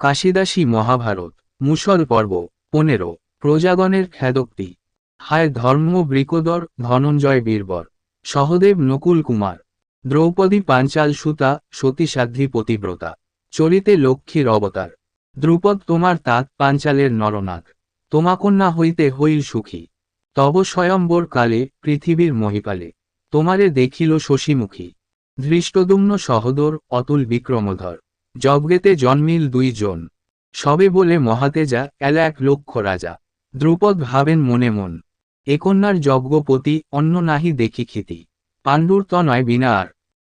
কাশিদাসী মহাভারত, মুসল পর্ব, পনেরো, প্রজাগণের খ্যাদোক্তি হায় ধর্ম বৃকোদর, ধনঞ্জয় বীরবর। সহদেব নকুল কুমার। দ্রৌপদী পাঞ্চাল সুতা সতীসাধ্বী পতিব্রতা। চরিতে লক্ষ্মীর অবতার। দ্রুপদ তোমার তাঁত পাঞ্চালের নরনাথ। তোমাকন্যা হইতে হইল সুখী। তব স্বয়ম্বর কালে পৃথিবীর মহিপালে। তোমারে দেখিল শশীমুখী। ধৃষ্টদুম্ন সহদর, অতুল বিক্রমধর। যজ্ঞেতে জন্মিল দুই জন। সবে বলে মহাতেজা, এলা এক লক্ষ রাজা। দ্রুপদ ভাবেন মনে মন। একন্যার যজ্ঞপতি অন্য নাহি দেখি খ্যাতি পাণ্ডুর তনয় বিনা আর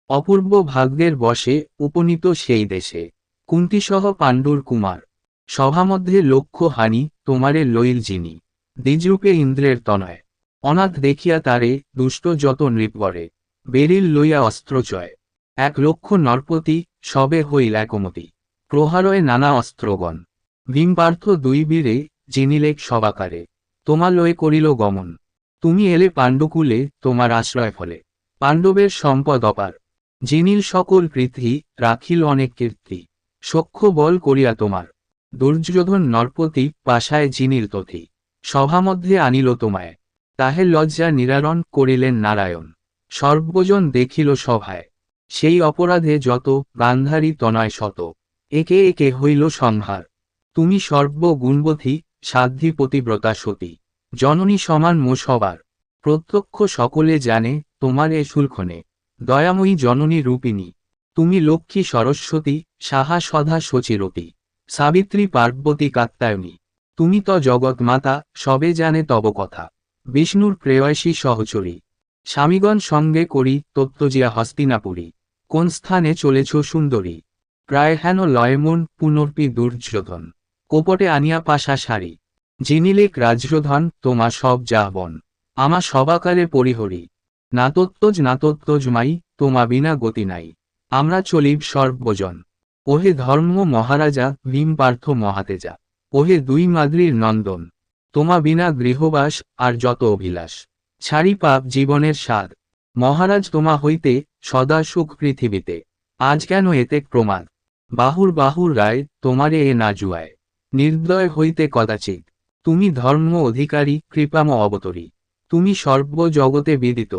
অপূর্ব ভাগ্যের বসে উপনীত সেই দেশে। কুন্তিসহ পাণ্ডুর কুমার। সভামধ্যে লক্ষ্য হানি, তোমারে লইল যিনি। দ্বিজরূপে ইন্দ্রের তনয়। অনাথ দেখিয়া তারে দুষ্ট যত নৃপরে বেরিল লইয়া অস্ত্রচয় এক লক্ষ নরপতি সবে হইল একমতি। প্রহারয়ে নানা অস্ত্রগণ। ভীমপার্থ দুই বীরে জিনিলেক সবাকারে, তোমালয়ে করিল গমন। তুমি এলে পাণ্ডকুলে তোমার আশ্রয় ফলে। পাণ্ডবের সম্পদ অপার। জিনিল সকল পৃথ্বী রাখিল অনেক কীর্তি। সখ্য বল করিয়া তোমার। দুর্যোধন নরপতি পাশায় জিনিল তথি। সভামধ্যে আনিল তোমায়। তাহে লজ্জা নিরারণ করিলেন নারায়ণ। সর্বজন দেখিল সভায়। সেই অপরাধে যত গান্ধারী তনয় শত। একে একে হইল সংহার। তুমি সর্বগুণবতী সাধ্বী পতিব্রতা সতী। জননী সমান মো সবার। প্রত্যক্ষ সকলে জানে, তোমার এ শুল্খনে দয়াময়ী জননী রূপিণী। তুমি লক্ষ্মী সরস্বতী, সাহা সধা শচিরতি সাবিত্রী পার্বতী কাত্তায়নী তুমি ত জগৎ মাতা, সবে জানে তব কথা। বিষ্ণুর প্রেয়সী সহচরী। স্বামীগণ সঙ্গে করি তত্ত্বজিয়া হস্তিনাপুরী। কোন স্থানে চলেছ সুন্দরী? প্রায় হেন লয়মন পুনর্পি দুর্যোধন। কোপটে আনিয়া পাশা সারি। জিনিলেক রাজ্যধন তোমা সব যাবন আমা সবাকালে পরিহরি। নাতত্তজ নাতত্তজ মাই, তোমা বিনা গতি নাই। আমরা চলিব সর্বজন। ওহে ধর্ম মহারাজা, ভীম পার্থ মহাতেজা। ওহে দুই মাদ্রির নন্দন। তোমা বিনা গৃহবাস আর যত অভিলাষ। ছাড়ি পাপ জীবনের স্বাদ। মহারাজ তোমা হইতে সদা সুখ পৃথিবীতে। আজ কেন এতে প্রমাণ? বাহুর বাহুর রায় তোমারে এ না জুয়ায়। নির্দয় হইতে কদাচিৎ। তুমি ধর্ম অধিকারী, কৃপাম অবতরী। তুমি সর্বজগতে বিদিত।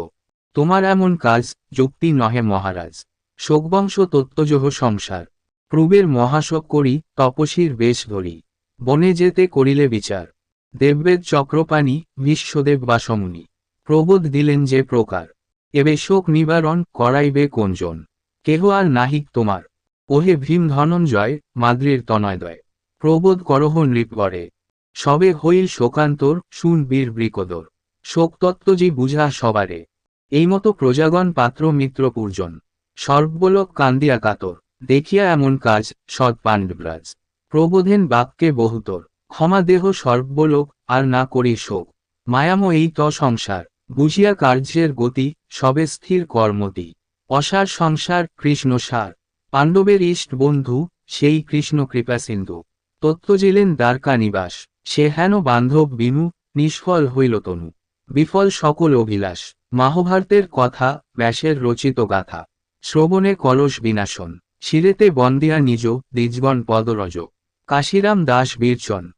তোমার এমন কাজ, যুক্তি নহে মহারাজ। শোকবংশ তত্ত্বজহ সংসার। প্রবের মহাশোক করি তপসীর বেশ ধরি। বনে যেতে করিলে বিচার। দেববেদ চক্রপাণী, বিশ্বদেব বাসমুনি। প্রবোধ দিলেন যে প্রকার। এবে শোক নিবারণ করাইবে কোনজন? কেহ আর নাহিক তোমার। ওহে ভীম ধনঞ্জয়, মাদ্রির তনয়দয়, প্রবোধ করহ নৃপরে সবে হইল শোকান্তর, শুন বীর বৃকদর। শোকতত্ত্বজি বুঝা সবারে। এইমতো প্রজাগণ পাত্র মিত্র পূর্জন সর্বলোক কান্দিয়া কাতর। দেখিয়া এমন কাজ, সৎ পাণ্ডবরাজ। প্রবোধেন বাক্যে বহুতর। ক্ষমা দেহ সর্বলোক, আর না করি শোক। মায়াম এই ত সংসার বুঝিয়া কার্যের গতি, সবে স্থির কর্মতি। অসার সংসার, কৃষ্ণ সার। পাণ্ডবের ইষ্ট বন্ধু, সেই কৃষ্ণ কৃপা সিন্ধু। তত্ত্বজিলেন দ্বারকা নিবাস। সে হেন বান্ধব বিনু, নিষ্ফল হইল তনু। বিফল সকল অভিলাষ। মহাভারতের কথা, ব্যাসের রচিত গাথা। শ্রবণে কলস বিনাশন। শিরেতে বন্দিয়া নিজ দ্বিজবন পদরজ। কাশিরাম দাস বীরচন।